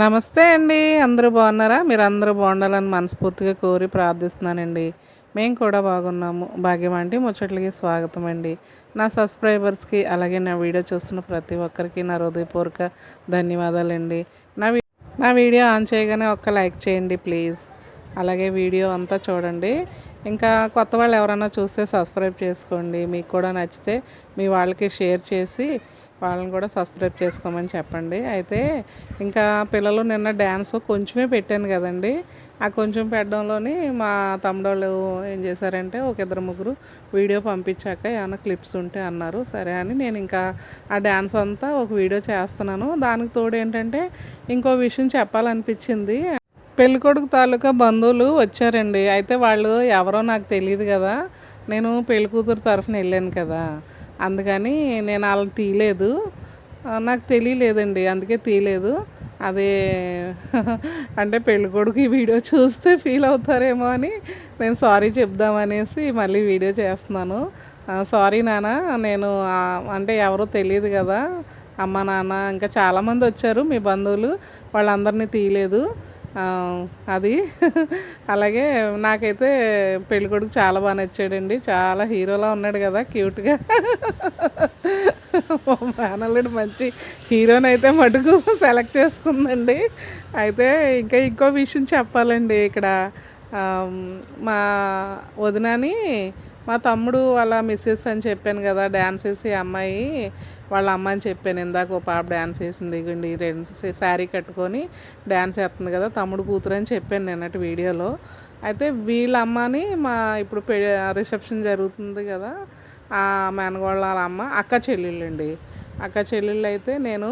నమస్తే అండి. అందరూ బాగున్నారా? మీరు అందరూ బాగుండాలని మనస్ఫూర్తిగా కోరి ప్రార్థిస్తున్నానండి. మేము కూడా బాగున్నాము. భాగ్యం అంటే ముచ్చట్లకి స్వాగతం అండి. నా సబ్స్క్రైబర్స్కి అలాగే నా వీడియో చూస్తున్న ప్రతి ఒక్కరికి నా హృదయపూర్వక ధన్యవాదాలండి. నా నా వీడియో ఆన్ చేయగానే ఒక్క లైక్ చేయండి ప్లీజ్. అలాగే వీడియో అంతా చూడండి. ఇంకా కొత్త వాళ్ళు ఎవరైనా చూస్తే సబ్స్క్రైబ్ చేసుకోండి. మీకు కూడా నచ్చితే మీ వాళ్ళకి షేర్ చేసి వాళ్ళని కూడా సబ్స్క్రైబ్ చేసుకోమని చెప్పండి. అయితే ఇంకా పిల్లలు నిన్న డ్యాన్స్ కొంచెమే పెట్టాను కదండి. ఆ కొంచెం పెట్టడంలోని మా తమ్ముడోళ్ళు ఏం చేశారంటే ఒక ఇద్దరు ముగ్గురు వీడియో పంపించాక ఏమైనా క్లిప్స్ ఉంటే అన్నారు. సరే అని నేను ఇంకా ఆ డ్యాన్స్ అంతా ఒక వీడియో చేస్తున్నాను. దానికి తోడు ఏంటంటే ఇంకో విషయం చెప్పాలనిపించింది. పెళ్ళికొడుకు తాలూకా బంధువులు వచ్చారండి. అయితే వాళ్ళు ఎవరో నాకు తెలియదు కదా. నేను పెళ్ళికూతురు తరఫున వెళ్ళాను కదా. అందుకని నేను వాళ్ళని తీయలేదు. నాకు తెలియలేదండి అందుకే తీయలేదు. అదే అంటే పెళ్ళికొడుకు ఈ వీడియో చూస్తే ఫీల్ అవుతారేమో అని నేను సారీ చెప్దామనేసి మళ్ళీ వీడియో చేస్తున్నాను. సారీ నాన్న నేను అంటే ఎవరో తెలియదు కదా అమ్మ నాన్న ఇంకా చాలామంది వచ్చారు మీ బంధువులు వాళ్ళందరినీ తీయలేదు. అది. అలాగే నాకైతే పెళ్ళికొడుకు చాలా బాగా నచ్చాడండి. చాలా హీరోలా ఉన్నాడు కదా క్యూట్గా. మేనల్లుడు మంచి హీరోని అయితే మటుకు సెలెక్ట్ చేసుకుందండి. అయితే ఇంకా ఇంకో విషయం చెప్పాలండి ఇక్కడ. మా వదినాని మా తమ్ముడు వాళ్ళ మిస్సెస్ అని చెప్పాను కదా డ్యాన్స్ వేసి అమ్మాయి వాళ్ళ అమ్మ అని చెప్పాను. ఇందాక ఓ పాప డ్యాన్స్ వేసింది ఇగండి రెండు శారీ కట్టుకొని డ్యాన్స్ వేస్తుంది కదా తమ్ముడు కూతురు అని చెప్పాను నిన్నటి వీడియోలో. అయితే వీళ్ళ అమ్మని మా ఇప్పుడు రిసెప్షన్ జరుగుతుంది కదా ఆ మేనగోళ్ళ వాళ్ళ అమ్మ అక్క చెల్లెళ్ళండి. అక్క చెల్లెళ్ళు అయితే నేను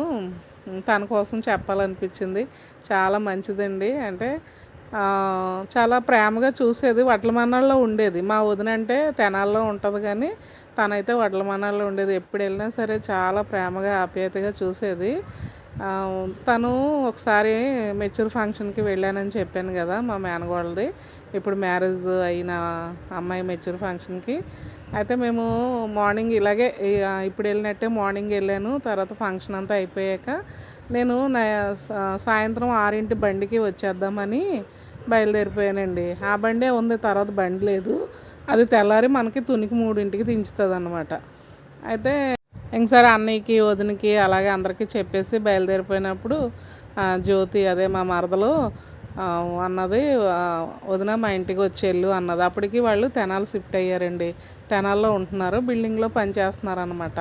తన కోసం చెప్పాలనిపించింది. చాలా మంచిదండి. అంటే చాలా ప్రేమగా చూసేది వడ్లమన్నాల్లో ఉండేది. మా వదిన అంటే తెనాల్లో ఉంటుంది కానీ తనైతే వడ్లమన్నాల్లో ఉండేది. ఎప్పుడు వెళ్ళినా సరే చాలా ప్రేమగా ఆప్యాయతగా చూసేది. తను ఒకసారి మెచ్యూర్ ఫంక్షన్కి వెళ్ళానని చెప్పాను కదా మా మేనగోళ్ళది. ఇప్పుడు మ్యారేజ్ అయిన అమ్మాయి మెచ్యూర్ ఫంక్షన్కి. అయితే మేము మార్నింగ్ ఇలాగే ఇప్పుడు వెళ్ళినట్టే మార్నింగ్ వెళ్ళాను. తర్వాత ఫంక్షన్ అంతా అయిపోయాక నేను సాయంత్రం ఆరింటి బండికి వచ్చేద్దామని బయలుదేరిపోయానండి. ఆ బండే ఉంది తర్వాత బండి లేదు. అది తెల్లారి మనకి తునికి మూడింటికి దించుతుంది అనమాట అయితే ఇంకసారి అన్నయ్యకి వదినకి అలాగే అందరికీ చెప్పేసి బయలుదేరిపోయినప్పుడు జ్యోతి అదే మా మరదలు అన్నది వదిన మా ఇంటికి వచ్చేళ్ళు అన్నది. అప్పటికి వాళ్ళు తెనాలు షిఫ్ట్ అయ్యారండి. తెనాల్లో ఉంటున్నారు బిల్డింగ్లో పనిచేస్తున్నారనమాట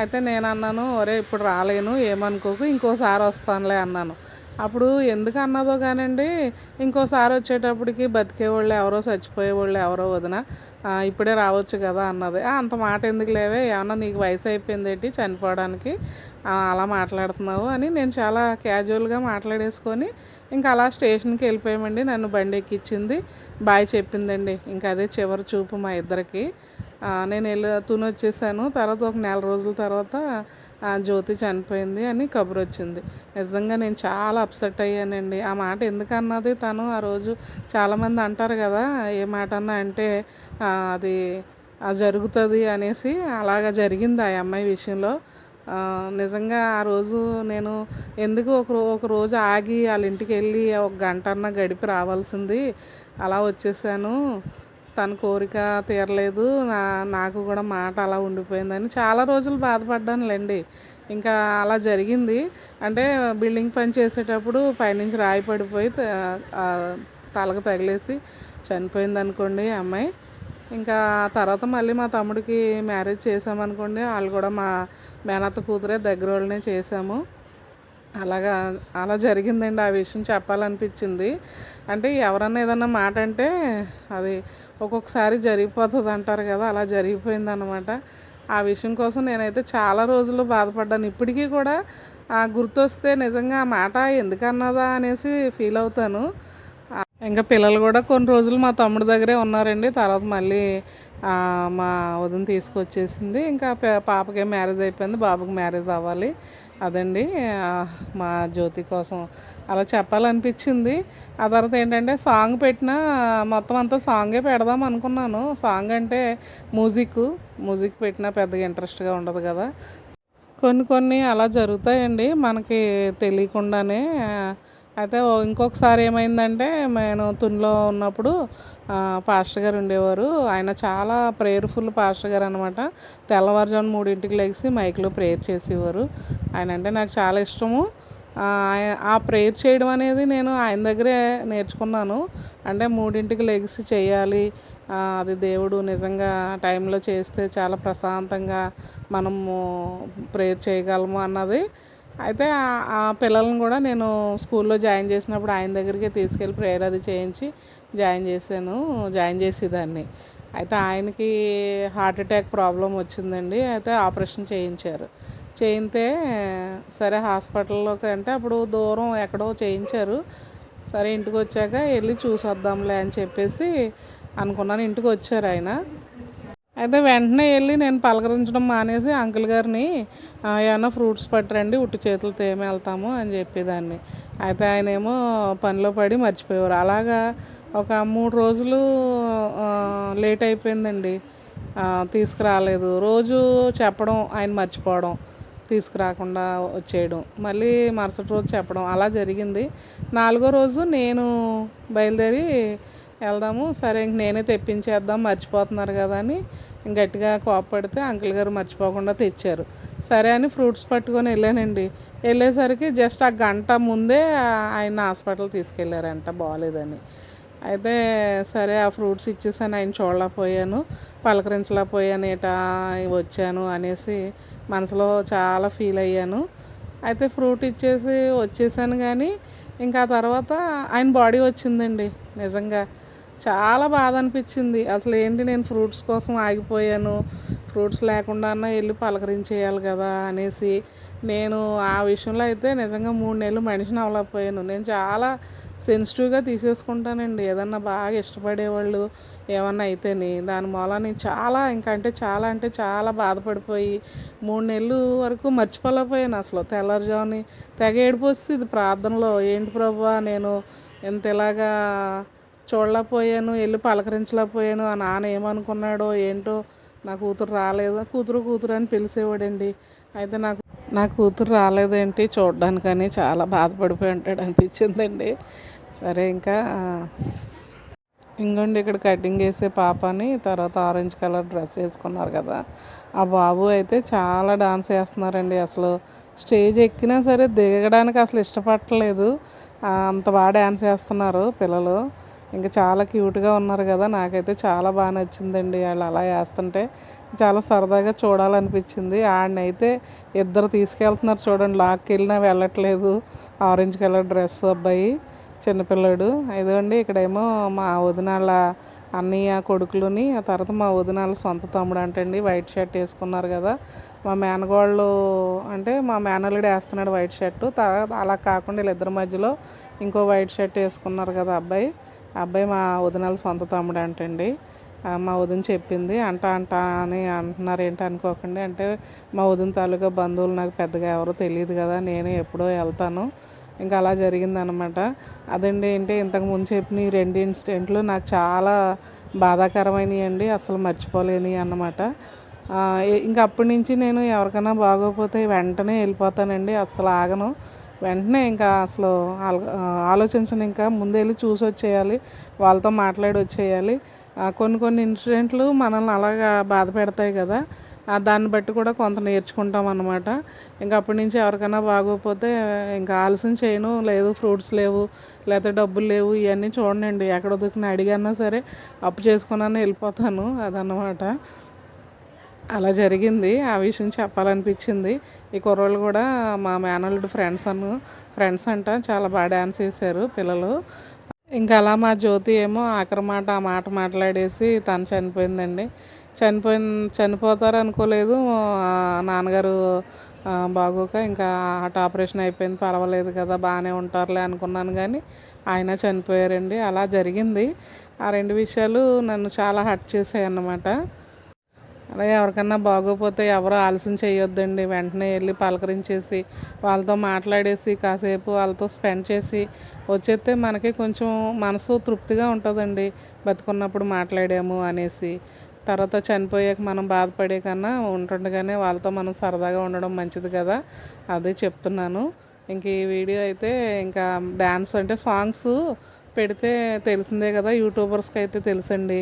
అయితే నేను అన్నాను ఒరే ఇప్పుడు రాలేను ఏమనుకోకు ఇంకోసారి వస్తానులే అన్నాను. అప్పుడు ఎందుకు అన్నదో కానండి ఇంకోసారి వచ్చేటప్పటికి బతికేవాళ్ళు ఎవరో చచ్చిపోయేవాళ్ళు ఎవరో వదిన ఇప్పుడే రావచ్చు కదా అన్నది. అంత మాట ఎందుకు లేవే? ఏమన్నా నీకు వయసు అయిపోయింది ఏంటి? చనిపోవడానికి అలా మాట్లాడుతున్నావు అని నేను చాలా క్యాజువల్గా మాట్లాడేసుకొని ఇంకా అలా స్టేషన్కి వెళ్ళిపోయామండి. నన్ను బండి ఎక్కించింది బాయ్ చెప్పిందండి. ఇంకా అదే చివరి చూపు మా ఇద్దరికి. నేను వెళ్తూనే వచ్చేసాను తర్వాత ఒక నెల రోజుల తర్వాత జ్యోతి చనిపోయింది అని కబురు వచ్చింది. నిజంగా నేను చాలా అప్సెట్ అయ్యానండి. ఆ మాట ఎందుకన్నది తను ఆ రోజు చాలామంది అంటారు కదా ఏ మాట అన్నా అంటే అది జరుగుతుంది అనేసి అలాగా జరిగింది ఆ అమ్మాయి విషయంలో. నిజంగా ఆ రోజు నేను ఎందుకు ఒక ఒక రోజు ఆగి వాళ్ళ ఇంటికి వెళ్ళి ఒక గంట అన్న గడిపి రావాల్సింది అలా వచ్చేసాను. తన కోరిక తీరలేదు. నా నాకు కూడా మాట అలా ఉండిపోయిందని చాలా రోజులు బాధపడ్డానులేండి. ఇంకా అలా జరిగింది. అంటే బిల్డింగ్ పని చేసేటప్పుడు పైనుంచి రాయి పడిపోయి తలకు తగిలేసి చనిపోయింది అనుకోండి అమ్మాయి. ఇంకా తర్వాత మళ్ళీ మా తమ్ముడికి మ్యారేజ్ చేసామనుకోండి వాళ్ళు కూడా మా మేనత్త కూతురే దగ్గర వాళ్ళనే చేసాము అలాగా అలా జరిగిందండి. ఆ విషయం చెప్పాలనిపించింది. అంటే ఎవరన్నా ఏదన్నా మాట అంటే అది ఒక్కొక్కసారి జరిగిపోతుంది అంటారు కదా అలా జరిగిపోయింది అనమాట ఆ విషయం కోసం నేనైతే చాలా రోజులు బాధపడ్డాను. ఇప్పటికీ కూడా గుర్తొస్తే నిజంగా ఆ మాట ఎందుకన్నదా అనేసి ఫీల్ అవుతాను. ఇంకా పిల్లలు కూడా కొన్ని రోజులు మా తమ్ముడి దగ్గరే ఉన్నారండి. తర్వాత మళ్ళీ మా వదిన తీసుకొచ్చేసింది. ఇంకా పాపకి మ్యారేజ్ అయిపోయింది. బాబుకి మ్యారేజ్ అవ్వాలి. అదండి. మా జ్యోతి కోసం అలా చెప్పాలనిపించింది. ఆ తర్వాత ఏంటంటే సాంగ్ పెట్టిన మొత్తం అంతా సాంగే పెడదాం అనుకున్నాను. సాంగ్ అంటే మ్యూజిక్. మ్యూజిక్ పెట్టినా పెద్దగా ఇంట్రెస్ట్గా ఉండదు కదా. కొన్ని కొన్ని అలా జరుగుతాయండి. మనకి తెలియకుండానే అయితే ఇంకొకసారి ఏమైందంటే నేను తునిలో ఉన్నప్పుడు పాస్టర్ గారు ఉండేవారు. ఆయన చాలా ప్రేయర్ఫుల్ పాస్టర్ గారు అనమాట తెల్లవారుజాము మూడింటికి లెగిసి మైక్లో ప్రేయర్ చేసేవారు. ఆయన అంటే నాకు చాలా ఇష్టము. ఆ, ఆ ప్రేయర్ చేయడం అనేది నేను ఆయన దగ్గరే నేర్చుకున్నాను. అంటే మూడింటికి లెగిసి చేయాలి. అది దేవుడు నిజంగా ఆ టైంలో చేస్తే చాలా ప్రశాంతంగా మనము ప్రేయర్ చేయగలము అన్నది అయితే ఆ- పిల్లలను పిల్లల్ని కూడా నేను స్కూల్లో జాయిన్ చేసినప్పుడు ఆయన దగ్గరికి తీసుకెళ్ళి ప్రేయర్ అది చేయించి జాయిన్ చేశాను జాయిన్ చేసేదాన్ని. అయితే ఆయనకి హార్ట్ అటాక్ ప్రాబ్లం వచ్చిందండి. అయితే ఆపరేషన్ చేయించారు. చేయితే సరే హాస్పిటల్లోకి అంటే అప్పుడు దూరం ఎక్కడో చేయించారు. సరే ఇంటికి వచ్చాక వెళ్ళి చూసి వద్దాంలే అని చెప్పేసి అనుకున్నాను. ఇంటికి వచ్చారు ఆయన. అయితే వెంటనే వెళ్ళి నేను పలకరించడం మానేసి అంకుల్ గారిని ఏమైనా ఫ్రూట్స్ పట్టరండి ఉట్టి చేతులు తేమి వెళ్తాము అని చెప్పేదాన్ని. అయితే ఆయన ఏమో పనిలో పడి మర్చిపోయేవారు. అలాగా ఒక మూడు రోజులు లేట్ అయిపోయిందండి. తీసుకురాలేదు. రోజు చెప్పడం ఆయన మర్చిపోవడం తీసుకురాకుండా వచ్చేయడం. మళ్ళీ మరుసటి రోజు చెప్పడం అలా జరిగింది. నాలుగో రోజు నేను బయలుదేరి వెళ్దాము. సరే ఇంక నేనే తెప్పించేద్దాం. మర్చిపోతున్నారు కదా అని గట్టిగా కోపడితే అంకుల్ గారు మర్చిపోకుండా తెచ్చారు. సరే అని ఫ్రూట్స్ పట్టుకొని వెళ్ళానండి. వెళ్ళేసరికి జస్ట్ ఆ గంట ముందే ఆయన హాస్పిటల్ తీసుకెళ్ళారంట బాగాలేదని. అయితే సరే ఆ ఫ్రూట్స్ ఇచ్చేసాను ఆయన చూడలేకపోయాను పలకరించలేకపోయాను ఏటా వచ్చాను అనేసి మనసులో చాలా ఫీల్ అయ్యాను. అయితే ఫ్రూట్ ఇచ్చేసి వచ్చేసాను కానీ ఇంకా తర్వాత ఆయన బాడీ వచ్చిందండి నిజంగా. చాలా బాధ అనిపించింది అసలు ఏంటి నేను ఫ్రూట్స్ కోసం ఆగిపోయాను? ఫ్రూట్స్ లేకుండా అన్నా వెళ్ళి పలకరించేయాలి కదా అనేసి నేను ఆ విషయంలో అయితే నిజంగా మూడు నెలలు మనిషిని అవ్వలేకపోయాను. నేను చాలా సెన్సిటివ్గా తీసేసుకుంటానండి. ఏదన్నా బాగా ఇష్టపడేవాళ్ళు ఏమన్నా అయితేని. దాని మూలా నేను చాలా ఇంకా అంటే చాలా అంటే చాలా బాధపడిపోయి మూడు నెలలు వరకు మర్చిపోలేకపోయాను అసలు. తెల్లారుజాముని తెగ ఏడిపోస్తుంది ప్రార్థనలో. ఏంటి ప్రభా నేను ఇంత ఇలాగా చూడలేకపోయాను వెళ్ళి పలకరించలేకపోయాను. ఆ నాన్న ఏమనుకున్నాడో ఏంటో నా కూతురు రాలేదు. కూతురు కూతురు అని పిలిచేవాడండి. అయితే నాకు నా కూతురు రాలేదేంటి? చూడడానికని చాలా బాధపడిపోయి ఉంటాడు అనిపించిందండి. సరే ఇంకా ఇంకోండి ఇక్కడ కటింగ్ వేసే పాపని తర్వాత ఆరెంజ్ కలర్ డ్రెస్ వేసుకున్నారు కదా. ఆ బాబు అయితే చాలా డాన్స్ వేస్తున్నారండి అసలు స్టేజ్ ఎక్కినా సరే దిగడానికి అసలు ఇష్టపడట్లేదు. అంత బాగా డ్యాన్స్ చేస్తున్నారు పిల్లలు. ఇంకా చాలా క్యూట్గా ఉన్నారు కదా నాకైతే చాలా బాగా నచ్చిందండి వాళ్ళు అలా వేస్తుంటే. చాలా సరదాగా చూడాలనిపించింది. ఆడనైతే ఇద్దరు తీసుకెళ్తున్నారు చూడండి లాక్కెళ్ళినా వెళ్ళట్లేదు. ఆరెంజ్ కలర్ డ్రెస్ అబ్బాయి చిన్నపిల్లాడు. ఇదిగోండి ఇక్కడేమో మా వదినాళ్ళ అన్నయ్య కొడుకులుని ఆ తర్వాత మా వదినాళ్ళ సొంత తమ్ముడు అంటండి వైట్ షర్ట్ వేసుకున్నారు కదా. మా మేనగోళ్ళు అంటే మా మేనల్లుడు వేస్తున్నాడు వైట్ షర్టు. తర్వాత అలా కాకుండా వీళ్ళిద్దరి మధ్యలో ఇంకో వైట్ షర్ట్ వేసుకున్నారు కదా అబ్బాయి. అబ్బాయి మా వదినాల సొంత తమ్ముడు అంటండి మా వదిన చెప్పింది. అంట అంట అని అంటున్నారు ఏంటి అనుకోకండి. అంటే మా వదిన తాలూకా బంధువులు నాకు పెద్దగా ఎవరో తెలియదు కదా. నేను ఎప్పుడో వెళ్తాను. ఇంకా అలా జరిగిందనమాట అదండి ఏంటి ఇంతకు ముందు చెప్పిన ఈ రెండు ఇన్సిడెంట్లు నాకు చాలా బాధాకరమైనవి అండి అసలు మర్చిపోలేని అన్నమాట. ఇంకా అప్పటి నుంచి నేను ఎవరికైనా బాగోకపోతే వెంటనే వెళ్ళిపోతానండి. అస్సలు ఆగను. వెంటనే ఇంకా అసలు ఆలోచించిన ఆ, ఇంకా ముందే వెళ్ళి చూసి వచ్చేయాలి వాళ్ళతో మాట్లాడి వచ్చేయాలి కొన్ని కొన్ని ఇన్సిడెంట్లు మనల్ని అలాగా బాధ పెడతాయి కదా. దాన్ని బట్టి కూడా కొంత నేర్చుకుంటాం అనమాట ఇంకా అప్పటి నుంచి ఎవరికైనా బాగోకపోతే ఇంకా ఆలస్యం చేయను. లేదు ఫ్రూట్స్ లేవు లేకపోతే డబ్బులు లేవు ఇవన్నీ చూడండి ఎక్కడ దొరికిన అడిగన్నా సరే అప్పు చేసుకున్నాను వెళ్ళిపోతాను. అదన్నమాట. అలా జరిగింది. ఆ విషయం చెప్పాలనిపించింది. ఈ కుర్రోళ్ళు కూడా మా మేనల్లుడు ఫ్రెండ్స్ అను ఫ్రెండ్స్ అంట. చాలా బాగా డ్యాన్స్ వేశారు పిల్లలు. ఇంకా అలా మా జ్యోతి ఏమో ఆఖరి మాట ఆ మాట మాట్లాడేసి తను చనిపోయిందండి. చనిపోయిన చనిపోతారు అనుకోలేదు. నాన్నగారు బాగోక ఇంకా హార్ట్ ఆపరేషన్ అయిపోయింది. పర్వాలేదు కదా బాగానే ఉంటారులే అనుకున్నాను కానీ ఆయన చనిపోయారండి. అలా జరిగింది. ఆ రెండు విషయాలు నన్ను చాలా హర్ట్ చేసాయి అన్నమాట అలాగే ఎవరికన్నా బాగోపోతే ఎవరో ఆలస్యం చేయొద్దండి. వెంటనే వెళ్ళి పలకరించేసి వాళ్ళతో మాట్లాడేసి కాసేపు వాళ్ళతో స్పెండ్ చేసి వచ్చేస్తే మనకి కొంచెం మనసు తృప్తిగా ఉంటుందండి. బతుకున్నప్పుడు మాట్లాడాము అనేసి. తర్వాత చనిపోయాక మనం బాధపడే కన్నా ఉంటుండగానే వాళ్ళతో మనం సరదాగా ఉండడం మంచిది కదా అదే చెప్తున్నాను. ఇంక ఈ వీడియో అయితే ఇంకా డ్యాన్స్ అంటే సాంగ్స్ పెడితే తెలిసిందే కదా యూట్యూబర్స్కి అయితే తెలుసండి.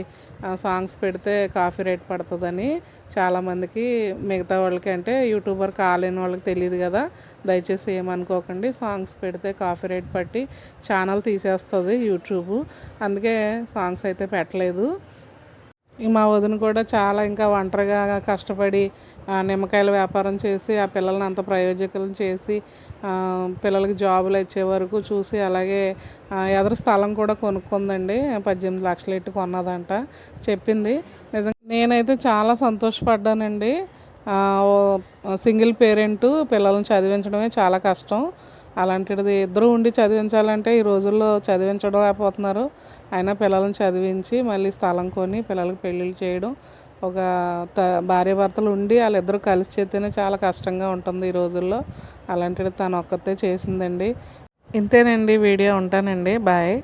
ఆ సాంగ్స్ పెడితే కాఫీ రేట్ పడుతుందని. చాలామందికి మిగతా వాళ్ళకి అంటే యూట్యూబర్ కాలేని వాళ్ళకి తెలియదు కదా. దయచేసి ఏమనుకోకండి సాంగ్స్ పెడితే కాఫీ రేట్ పట్టి ఛానల్ తీసేస్తుంది యూట్యూబ్. అందుకే సాంగ్స్ అయితే పెట్టలేదు. మా వదిన కూడా చాలా ఇంకా ఒంటరిగా కష్టపడి నిమ్మకాయల వ్యాపారం చేసి ఆ పిల్లల్ని అంత ప్రయోజకులను చేసి పిల్లలకి జాబులు ఇచ్చే వరకు చూసి అలాగే ఎదురు స్థలం కూడా కొనుక్కుందండి. పద్దెనిమిది లక్షలు ఇట్టు కొన్నదంట. చెప్పింది. నిజంగా నేనైతే చాలా సంతోషపడ్డానండి. సింగిల్ పేరెంట్ పిల్లల్ని చదివించడమే చాలా కష్టం. అలాంటిది ఇద్దరు ఉండి చదివించాలంటే ఈ రోజుల్లో చదివించడం లేకపోతున్నారు. అయినా పిల్లలను చదివించి మళ్ళీ స్థలం కొని పిల్లలకి పెళ్ళిళ్ళు చేయడం ఒక త భార్యాభర్తలు ఉండి వాళ్ళిద్దరూ కలిసి చేస్తేనే చాలా కష్టంగా ఉంటుంది ఈ రోజుల్లో. అలాంటిది తను ఒక్కతే చేసిందండి. ఇంతేనండి వీడియో ఉంటానండి. బాయ్.